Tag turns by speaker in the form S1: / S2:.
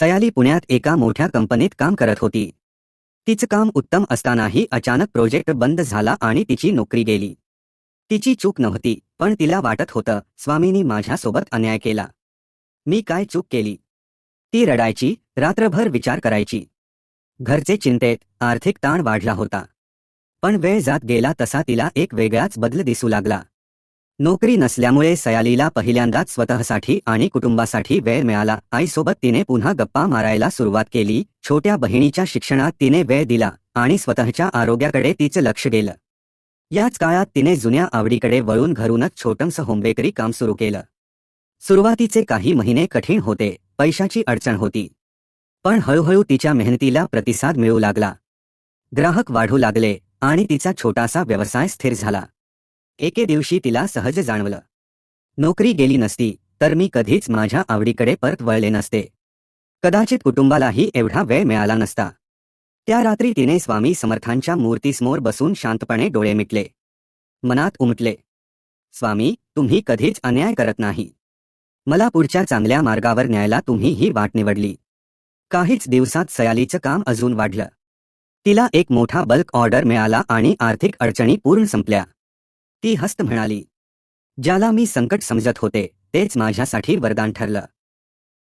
S1: सयाली पुण्यात एका मोठ्या कंपनीत काम करत होती. तिचं काम उत्तम असतानाही अचानक प्रोजेक्ट बंद झाला आणि तिची नोकरी गेली. तिची चूक नव्हती पण तिला वाटत होतं स्वामींनी माझ्यासोबत अन्याय केला. मी काय चूक केली? ती रडायची रात्रभर विचार करायची. घरचे चिंतेत आर्थिक ताण वाढला होता. पण वेळ जात गेला तसा तिला एक वेगळाच बदल दिसू लागला. नोकरी नसल्यामुळे सयालीला पहिल्यांदाच स्वतःसाठी आणि कुटुंबासाठी वेळ मिळाला. आईसोबत तिने पुन्हा गप्पा मारायला सुरुवात केली. छोट्या बहिणीच्या शिक्षणात तिने वेळ दिला आणि स्वतःच्या आरोग्याकडे तिचं लक्ष गेलं. याच काळात तिने जुन्या आवडीकडे वळून घरूनच छोटंसं होमबेकरी काम सुरू केलं. सुरुवातीचे काही महिने कठीण होते. पैशाची अडचण होती. पण हळूहळू तिच्या मेहनतीला प्रतिसाद मिळू लागला. ग्राहक वाढू लागले आणि तिचा छोटासा व्यवसाय स्थिर झाला. एके दिवशी तिला सहज जाणवलं. नोकरी गेली नसती तर मी कधीच माझ्या आवडीकडे परत वळले नसते. कदाचित कुटुंबालाही एवढा वेळ मिळाला नसता. त्या रात्री तिने स्वामी समर्थांच्या मूर्तीसमोर बसून शांतपणे डोळे मिटले. मनात उमटले. स्वामी तुम्ही कधीच अन्याय करत नाही. मला पुढच्या चांगल्या मार्गावर न्यायला तुम्ही ही वाट निवडली. काहीच दिवसात सयालीचं काम अजून वाढलं. तिला एक मोठा बल्क ऑर्डर मिळाला आणि आर्थिक अडचणी पूर्ण संपल्या. ती हस्त म्हणाली. ज्याला मी संकट समजत होते तेच माझ्यासाठी वरदान ठरलं.